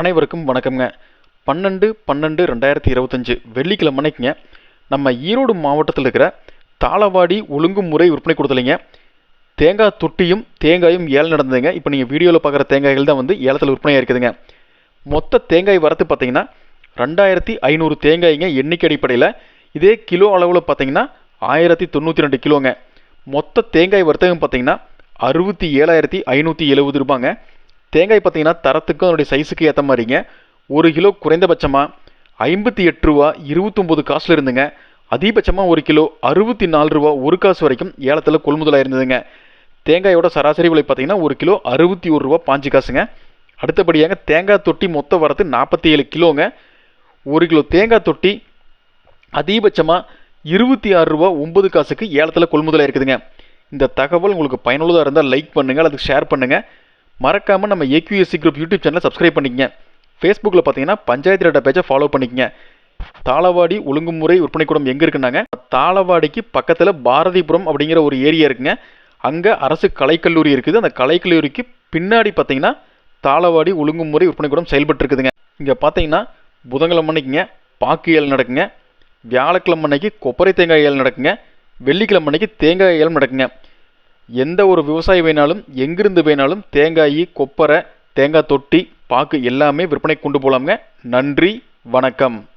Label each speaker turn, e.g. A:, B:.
A: அனைவருக்கும் வணக்கம்ங்க. பன்னெண்டு பன்னெண்டு ரெண்டாயிரத்தி இருபத்தஞ்சு வெள்ளிக்கிழமைக்குங்க நம்ம ஈரோடு மாவட்டத்தில் இருக்கிற தாளவாடி ஒழுங்குமுறை விற்பனை கொடுத்தலைங்க தேங்காய் தொட்டியும் தேங்காயும் ஏலம் நடந்ததுங்க. இப்போ நீங்கள் வீடியோவில் பார்க்குற தேங்காய்கள் தான் வந்து ஏலத்தில் விற்பனையாக இருக்குதுங்க. மொத்த தேங்காய் வரத்து பார்த்தீங்கன்னா ரெண்டாயிரத்தி ஐநூறு தேங்காய்ங்க எண்ணிக்கை அடிப்படையில் இதே கிலோ அளவில் பார்த்தீங்கன்னா ஆயிரத்தி தொண்ணூற்றி ரெண்டு கிலோங்க. மொத்த தேங்காய் வர்த்தகம் பார்த்தீங்கன்னா அறுபத்தி ஏழாயிரத்தி ஐநூற்றி எழுபது ரூபாங்க. தேங்காய் பார்த்தீங்கன்னா தரத்துக்கும் அதனுடைய சைஸுக்கு ஏற்ற மாதிரிங்க. ஒரு கிலோ குறைந்தபட்சமாக ஐம்பத்தி எட்டு ரூபா இருபத்தொம்போது காசில் இருந்துங்க. அதிகபட்சமாக ஒரு கிலோ அறுபத்தி நாலு ரூபா ஒரு காசு வரைக்கும் ஏலத்தில் கொள்முதலாக இருந்ததுங்க. தேங்காயோட சராசரி விலை பார்த்தீங்கன்னா ஒரு கிலோ அறுபத்தி ஒரு ரூபா பாஞ்சு காசுங்க. அடுத்தபடியாக தேங்காய் தொட்டி மொத்த வரத்து நாற்பத்தி ஏழு கிலோங்க. ஒரு கிலோ தேங்காய் தொட்டி அதிகபட்சமாக இருபத்தி ஆறு ரூபா ஒன்பது காசுக்கு ஏலத்தில் கொள்முதலாக இருக்குதுங்க. இந்த தகவல் உங்களுக்கு பயனுள்ளதாக இருந்தால் லைக் பண்ணுங்கள் அதுக்கு ஷேர் பண்ணுங்கள் மறக்காமல் நம்ம ஏக்யூஎஸ்சி குரூப் யூடியூப் சேனலை சப்ஸ்கிரைப் பண்ணிக்கங்க. ஃபேஸ்புக்கில் பார்த்தீங்கன்னா பஞ்சாயத்து டேட்டா பேஜை ஃபாலோ பண்ணிக்கங்க. தாளவாடி ஒழுங்குமுறை விற்பனை கூடம் எங்கே இருக்குன்னாங்க? தாளவாடிக்கு பக்கத்தில் பாரதிபுரம் அப்படிங்கிற ஒரு ஏரியா இருக்குங்க. அங்கே அரசு கலைக்கல்லூரி இருக்குது. அந்த கலைக்கல்லூரிக்கு பின்னாடி பார்த்தீங்கன்னா தாளவாடி ஒழுங்குமுறை விற்பனை கூடம் செயல்பட்டு இருக்குதுங்க இங்கே பார்த்தீங்கன்னா புதன்கிழமை அன்னைக்குங்க பாக்கு ஏல் நடக்குங்க. வியாழக்கிழமை அன்னைக்கு கொப்பரை தேங்காய் ஏல் நடக்குங்க. வெள்ளிக்கிழமை அன்னைக்கு தேங்காய் ஏலம் நடக்குங்க. எந்த ஒரு விவசாயி வேணாலும் எங்கிருந்து வேணாலும் தேங்காய் கொப்பரை தேங்காய் தொட்டி பாக்கு எல்லாமே விற்பனை கொண்டு போகலாமுங்க நன்றி வணக்கம்.